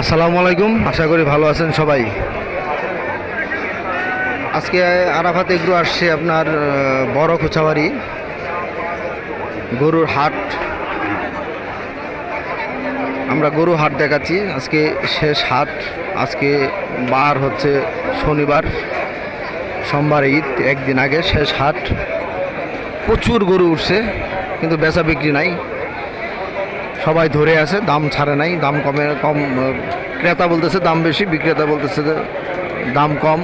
আসসালামু আলাইকুম, আশা করি ভালো আছেন সবাই। আজকে আরাফাত এগ্রো আসছে আপনার বড় খোঁচাবাড়ি, গরুর হাট। আমরা গরু হাট দেখাচ্ছি, আজকে শেষ হাট, আজকে বার হচ্ছে শনিবার, সোমবার, ঈদ, একদিন আগে শেষ হাট। প্রচুর গরু উঠছে, কিন্তু বেচা বিক্রি নাই। সবাই ধরে আছে দাম ছাড়ে নাই দাম কমে কম ক্রেতা বলতেছে দাম বেশি বিক্রেতা বলতেছে যে দাম কম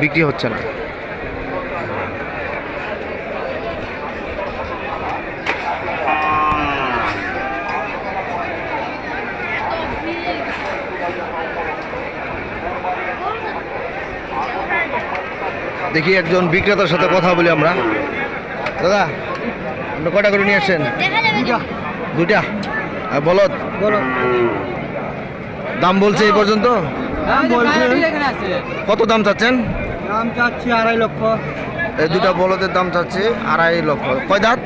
বিক্রি হচ্ছে না। দেখি একজন বিক্রেতার সাথে কথা বলি আমরা। দাদা আপনি কটা করে নিয়ে আসছেন? আর বলদ? দাম বলছে এই পর্যন্ত? কত দাম চাচ্ছেন? দাম চাচ্ছি আড়াই লক্ষ। এই দুটা বলদের দাম চাচ্ছে আড়াই লক্ষ। কয় দাঁত?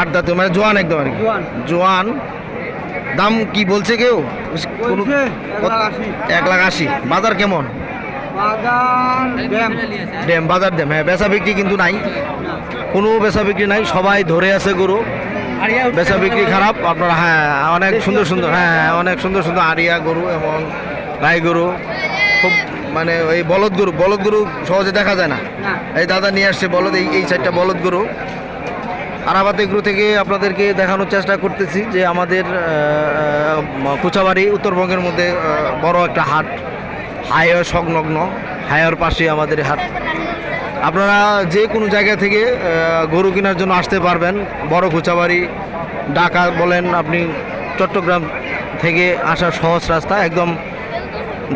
আট দাঁতে। মানে জোয়ান একদম আর কি। জোয়ান। দাম কি বলছে কেউ? এক লাখ আশি। বাজার কেমন? ড্যাম বাজার ড্যাম। হ্যাঁ বেচা বিক্রি কিন্তু নাই। কোনো বেচা বিক্রি নাই সবাই ধরে আছে গরু। বেচা বিক্রি খারাপ আপনার হ্যাঁ অনেক সুন্দর সুন্দর হ্যাঁ অনেক সুন্দর সুন্দর আরিয়া গরু এবং গাই গরু। খুব মানে এই বলদ গরু বলদ গরু সহজে দেখা যায় না। এই দাদা নিয়ে আসছে বলদ এই এই সাইডটা বলদ গরু। আরাবাদ এগ্রো থেকে আপনাদেরকে দেখানোর চেষ্টা করতেছি যে আমাদের কুচাবাড়ি উত্তরবঙ্গের মধ্যে বড় একটা হাট হাইওয়ে সংলগ্ন হাইওয়ের পাশে আমাদের হাট। আপনারা যে কোনো জায়গা থেকে গরু কেনার জন্য আসতে পারবেন। বড় কুচাবাড়ি ঢাকা বলেন আপনি চট্টগ্রাম থেকে আসার সহজ রাস্তা, একদম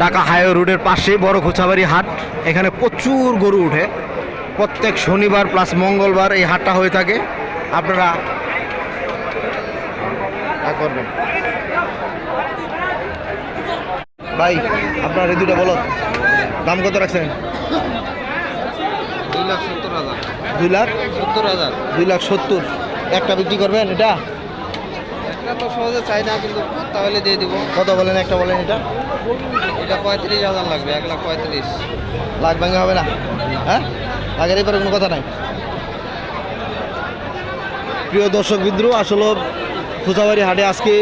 ঢাকা হাইওয়ে রোডের পাশে বড় খোঁচাবাড়ি হাট। এখানে প্রচুর গরু উঠে। প্রত্যেক শনিবার প্লাস মঙ্গলবার এই হাটটা হয়ে থাকে। আপনারা করবেন। ভাই, আপনার এই দুটো বলো দাম কত রাখছেন? দুই লাখ সত্তর হাজার। দুই লাখ? সত্তর একটা বিক্রি করবেন এটা? একটা তো সহজে চাই না কিন্তু তাহলে দিয়ে দিব। কত বলেন একটা বলেন এটা? এটা পঁয়ত্রিশ হাজার লাগবে এক লাখ পঁয়ত্রিশ। লাখ ভাঙা হবে না? হ্যাঁ? আগের এবারে কোনো কথা নাই? প্রিয় দর্শক বিদ্রু আসলে খুচাবাড়ি হাটে আজকে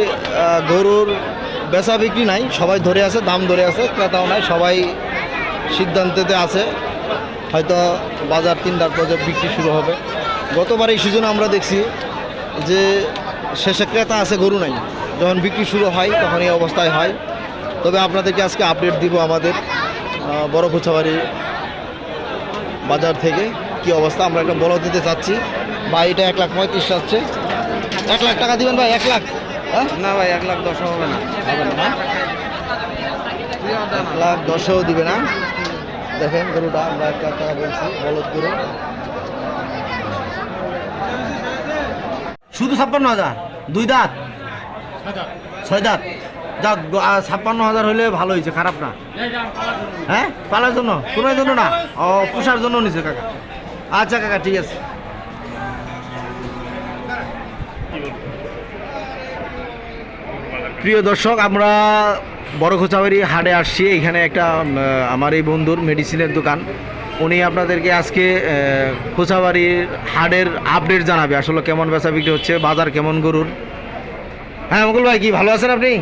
গরুর বেচা বিক্রি নাই সবাই ধরে আছে দাম ধরে আছে ক্রেতাও নাই সবাই সিদ্ধান্তেতে আছে। হয়তো বাজার তিনটার পর্যন্ত বিক্রি শুরু হবে। গতবার এই সিজনে আমরা দেখছি যে শেষে ক্রেতা আছে গরু নাই। যখন বিক্রি শুরু হয় তখন এই অবস্থায় হয়। তবে আপনাদেরকে আজকে আপডেট দিব আমাদের বড় কুচাবাড়ি বাজার থেকে কি অবস্থা। আমরা একটা বড় দিতে চাচ্ছি। বা এটা এক লাখ পঁয়ত্রিশ চাচ্ছে এক লাখ টাকা দিবেন ভাই এক লাখ? হ্যাঁ? না ভাই এক লাখ দশ হবে না। হবে না? এক লাখ দশেও দিবে না। দেখেন গরুটা আমরা এক লাখ টাকা বলছি বলদ গরু। শুধু ছাপ্পান্ন হাজার? দুই দাঁত? ছয় দাঁত। যাক ছাপ্পান্ন হাজার হলে ভালো হয়েছে খারাপ না। হ্যাঁ? পালার জন্য? কোনো জন্য না? ও পোষার জন্য নিছে কাকা। আচ্ছা কাকা ঠিক আছে। প্রিয় দর্শক আমরা বড় খোঁচাবাড়ি হাটে আসছি। এখানে একটা আমার এই বন্ধুর মেডিসিনের দোকান। উনি আপনাদেরকে আজকে খোঁচাবাড়ির হাটের আপডেট জানাবে আসলে কেমন বেচা বিক্রি হচ্ছে বাজার কেমন গরুর। হ্যাঁ মুকুল ভাই কি ভালো আছেন আপনি?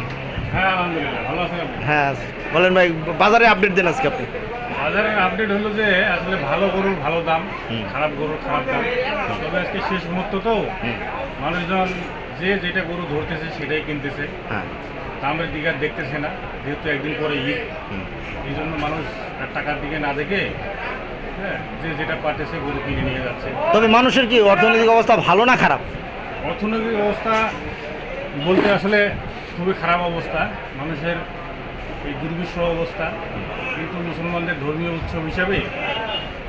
হ্যাঁ আলহামদুলিল্লাহ ভালো আছেন আপনি। হ্যাঁ বলেন ভাই বাজারে আপডেট দেন আজকে আপনি। বাজারের আপডেট হলো যে আসলে ভালো গরুর ভালো দাম। খারাপ গরুর খারাপ দাম। তবে আজকে শেষ মুহূর্ত তো। মানুষজন যে যেটা গরু ধরতেছে সেটাই কিনতেছে। হ্যাঁ। দামের দিকে আর দেখতেছে না যেহেতু একদিন পরে ঈদ। এই জন্য মানুষ আর টাকার দিকে না দেখে হ্যাঁ যে যেটা পারতেছে গরু কিনে নিয়ে যাচ্ছে। তবে মানুষের কি অর্থনৈতিক অবস্থা ভালো না খারাপ? অর্থনৈতিক অবস্থা বলতে আসলে খুবই খারাপ অবস্থা। মানুষের এই দুর্বিষহ অবস্থা। কিন্তু মুসলমানদের ধর্মীয় উৎসব হিসাবে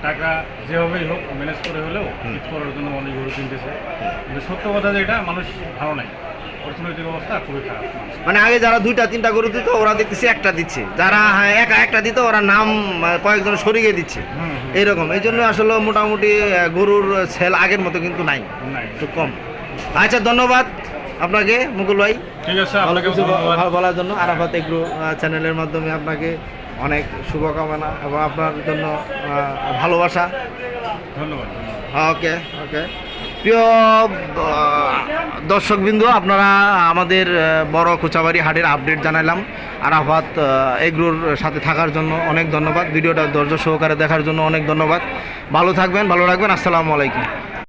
টাকা যেভাবেই হোক ম্যানেজ করে হলেও ঈদ করার জন্য অনেক গরু কিনতেছে। কিন্তু সত্য কথা যেটা মানুষ ভালো নাই। অর্থনৈতিক অবস্থা খুবই খারাপ। মানে আগে যারা দুইটা তিনটা গরু দিত ওরা দেখতেছি একটা দিচ্ছে। যারা একা একটা দিত ওরা নাম কয়েকজন সরিয়ে দিচ্ছে। এইরকম এই জন্য আসলে মোটামুটি গরুর সেল আগের মতো কিন্তু নাই। একটু কম। আচ্ছা ধন্যবাদ। আপনাকে মুকুল ভাই ঠিক আছে ভালো কিছু বলার জন্য আরাফাত এগ্রো চ্যানেলের মাধ্যমে আপনাকে অনেক শুভকামনা এবং আপনার জন্য ভালোবাসা। ধন্যবাদ ওকে ওকে। প্রিয় দর্শকবৃন্দ আপনারা আমাদের বড় কোচাবাড়ি হাটের আপডেট জানালাম। আরাফাত এগ্রোর সাথে থাকার জন্য অনেক ধন্যবাদ। ভিডিওটা ধৈর্য সহকারে দেখার জন্য অনেক ধন্যবাদ। ভালো থাকবেন ভালো রাখবেন। আসসালামু আলাইকুম।